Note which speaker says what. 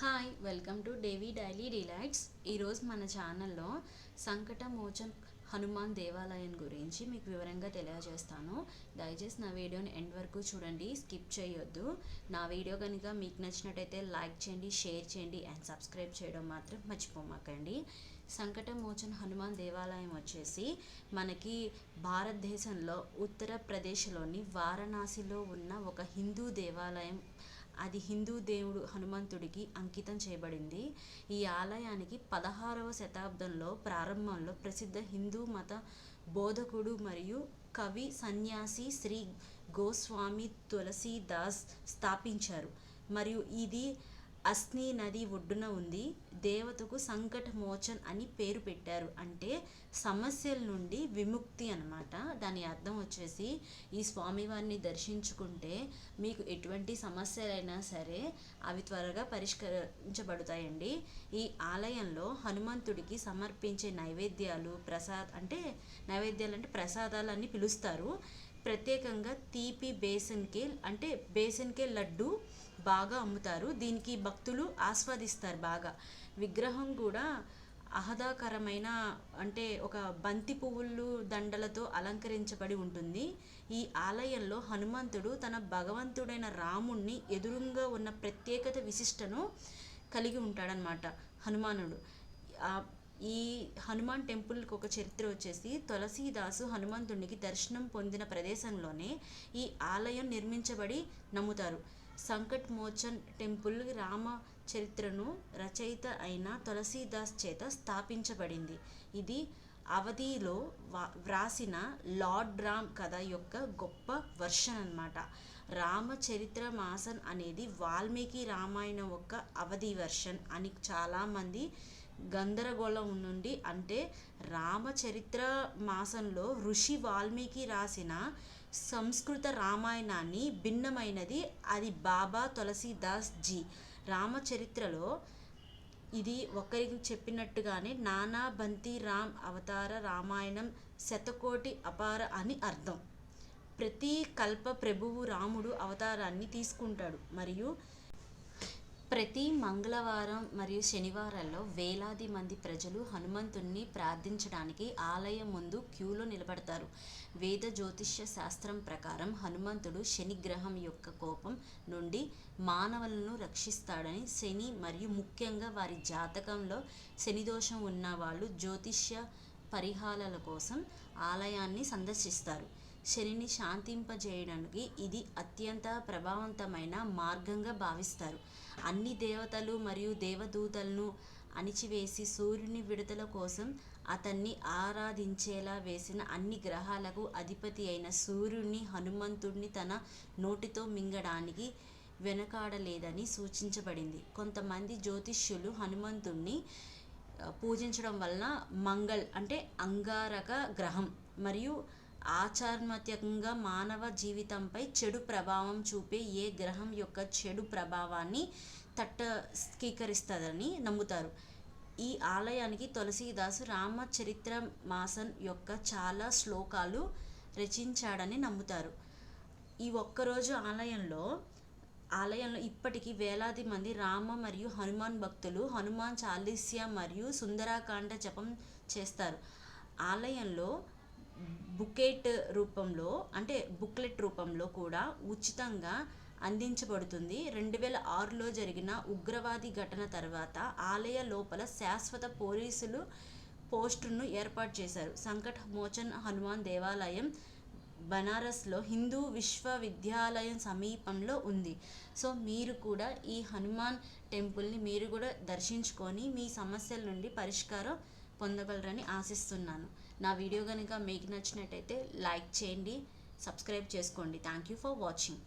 Speaker 1: Hi welcome to Davy daily relax ఈరోజు మన ఛానల్లో సంకటమోచన్ హనుమాన్ దేవాలయం గురించి మీకు వివరంగా తెలియజేస్తాను. దయచేసి నా వీడియోని ఎండ్ వరకు చూడండి స్కిప్ చేయొద్దు. నా వీడియో కనుక మీకు నచ్చినట్టయితే లైక్ చేయండి షేర్ చేయండి అండ్ సబ్స్క్రైబ్ చేయడం మాత్రం మర్చిపోమాకండి. సంకటమోచన్ హనుమాన్ దేవాలయం వచ్చేసి మనకి భారతదేశంలో ఉత్తరప్రదేశ్లోని వారణాసిలో ఉన్న ఒక హిందూ దేవాలయం అది హిందూ దేవుడు హనుమంతుడికి అంకితం చేయబడింది. ఈ ఆలయానికి పదహారవ శతాబ్దంలో ప్రారంభంలో ప్రసిద్ధ హిందూ మత బోధకుడు మరియు కవి సన్యాసి శ్రీ గోస్వామి తులసీదాస్ స్థాపించారు. మరియు ఇది అస్ని నది ఒడ్డున ఉంది. దేవతకు సంకట మోచన్ అని పేరు పెట్టారు. అంటే సమస్యల నుండి విముక్తి అనమాట దాని అర్థం వచ్చేసి ఈ స్వామివారిని దర్శించుకుంటే మీకు ఎటువంటి సమస్యలైనా సరే అవి త్వరగా పరిష్కరించబడతాయండి. ఈ ఆలయంలో హనుమంతుడికి సమర్పించే నైవేద్యాలు ప్రసాద్ అంటే నైవేద్యాలు అంటే ప్రసాదాలు అని పిలుస్తారు. ప్రత్యేకంగా తీపి బేసన్ కేల్ అంటే బేసన్ కేల్ లడ్డు బాగా అమ్ముతారు. దీనికి భక్తులు ఆస్వాదిస్తారు బాగా. విగ్రహం కూడా ఆహ్లాదకరమైన అంటే ఒక బంతి పువ్వులు దండలతో అలంకరించబడి ఉంటుంది. ఈ ఆలయంలో హనుమంతుడు తన భగవంతుడైన రాముణ్ణి ఎదురుగా ఉన్న ప్రత్యేకత విశిష్టను కలిగి ఉంటాడనమాట హనుమానుడు. ఈ హనుమాన్ టెంపుల్కి ఒక చరిత్ర వచ్చేసి తులసీదాసు హనుమంతునికి దర్శనం పొందిన ప్రదేశంలోనే ఈ ఆలయం నిర్మించబడి నమ్ముతారు. సంకట్ మోచన్ టెంపుల్ రామ చరిత్రను రచయిత అయిన తులసీదాస్ చేత స్థాపించబడింది. ఇది అవధిలో వ్రాసిన లార్డ్ రామ్ కథ యొక్క గొప్ప వర్షన్ అనమాట రామచరిత్ర మాసన్ అనేది వాల్మీకి రామాయణం యొక్క అవధి వర్షన్ అని చాలామంది గందరగోళం నుండి అంటే రామచరిత్ర మాసంలో ఋషి వాల్మీకి రాసిన సంస్కృత రామాయణాన్ని భిన్నమైనది. అది బాబా తులసీదాస్ జీ రామచరిత్రలో ఇది ఒకరికి చెప్పినట్టుగానే నానా బంతి రామ్ అవతార రామాయణం శతకోటి అపార అని అర్థం. ప్రతి కల్ప ప్రభువు రాముడు అవతారాన్ని తీసుకుంటాడు. మరియు ప్రతి మంగళవారం మరియు శనివారాల్లో వేలాది మంది ప్రజలు హనుమంతుణ్ణి ప్రార్థించడానికి ఆలయం ముందు క్యూలో నిలబడతారు. వేద జ్యోతిష్య శాస్త్రం ప్రకారం హనుమంతుడు శని గ్రహం యొక్క కోపం నుండి మానవులను రక్షిస్తాడని శని మరియు ముఖ్యంగా వారి జాతకంలో శని దోషం ఉన్న వాళ్ళు జ్యోతిష్య పరిహారాల కోసం ఆలయాన్ని సందర్శిస్తారు. శనిని శాంతింపజేయడానికి ఇది అత్యంత ప్రభావవంతమైన మార్గంగా భావిస్తారు. అన్ని దేవతలు మరియు దేవదూతలను అణిచివేసి సూర్యుని విడుదల కోసం అతన్ని ఆరాధించేలా వేసిన అన్ని గ్రహాలకు అధిపతి అయిన సూర్యుని హనుమంతుడిని తన నోటితో మింగడానికి వెనకాడలేదని సూచించబడింది. కొంతమంది జ్యోతిష్యులు హనుమంతుణ్ణి పూజించడం వలన మంగళ్ అంటే అంగారక గ్రహం మరియు ఆచరణాత్మకంగా మానవ జీవితంపై చెడు ప్రభావం చూపే ఏ గ్రహం యొక్క చెడు ప్రభావాన్ని తటస్థీకరిస్తుందని నమ్ముతారు. ఈ ఆలయానికి తులసీదాసు రామచరిత్ర మాసన్ యొక్క చాలా శ్లోకాలు రచించాడని నమ్ముతారు. ఈ ఒక్కరోజు ఆలయంలో ఆలయంలో ఇప్పటికీ వేలాది మంది రామ మరియు హనుమాన్ భక్తులు హనుమాన్ చాలీస్య మరియు సుందరాకాండ జపం చేస్తారు. ఆలయంలో బుకెట్ రూపంలో అంటే బుక్లెట్ రూపంలో కూడా ఉచితంగా అందించబడుతుంది. రెండు వేల ఆరులో జరిగిన ఉగ్రవాది ఘటన తర్వాత ఆలయ లోపల శాశ్వత పోలీసులు పోస్టును ఏర్పాటు చేశారు. సంకట్ మోచన్ హనుమాన్ దేవాలయం బనారస్లో హిందూ విశ్వవిద్యాలయం సమీపంలో ఉంది. సో మీరు కూడా ఈ హనుమాన్ టెంపుల్ని మీరు కూడా దర్శించుకొని మీ సమస్యల నుండి పరిష్కారం పొందగలరని ఆశిస్తున్నాను. నా వీడియో కనుక మీకు నచ్చినట్టయితే లైక్ చేయండి సబ్స్క్రైబ్ చేసుకోండి. Thank you for watching.